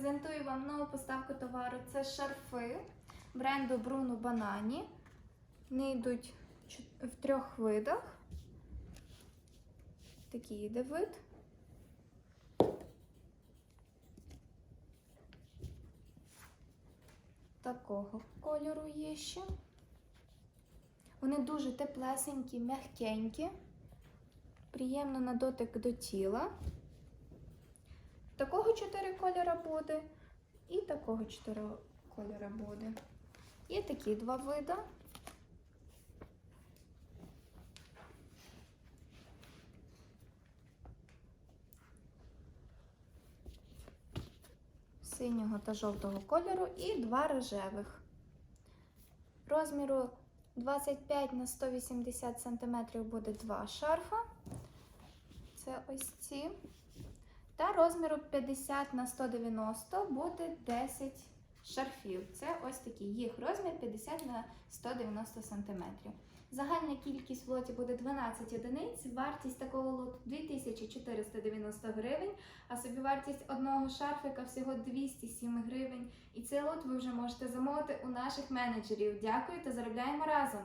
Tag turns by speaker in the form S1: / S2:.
S1: Презентую вам нову поставку товару. Це шарфи бренду Bruno Banani. Вони йдуть в трьох видах. Такий йде вид. Такого кольору є ще. Вони дуже теплесенькі, м'якенькі, приємно на дотик до тіла. Такого чотири кольора буде, і такого чотири кольора буде. Є такі два види. Синього та жовтого кольору і два рожевих. Розміру 25 на 180 см буде два шарфа. Це ось ці. Та розміру 50 на 190 буде 10 шарфів. Це ось такі. Їх розмір 50 на 190 см. Загальна кількість в лоті буде 12 одиниць. Вартість такого лоту 2490 гривень, а собівартість одного шарфика всього 207 гривень. І цей лот ви вже можете замовити у наших менеджерів. Дякую та заробляємо разом!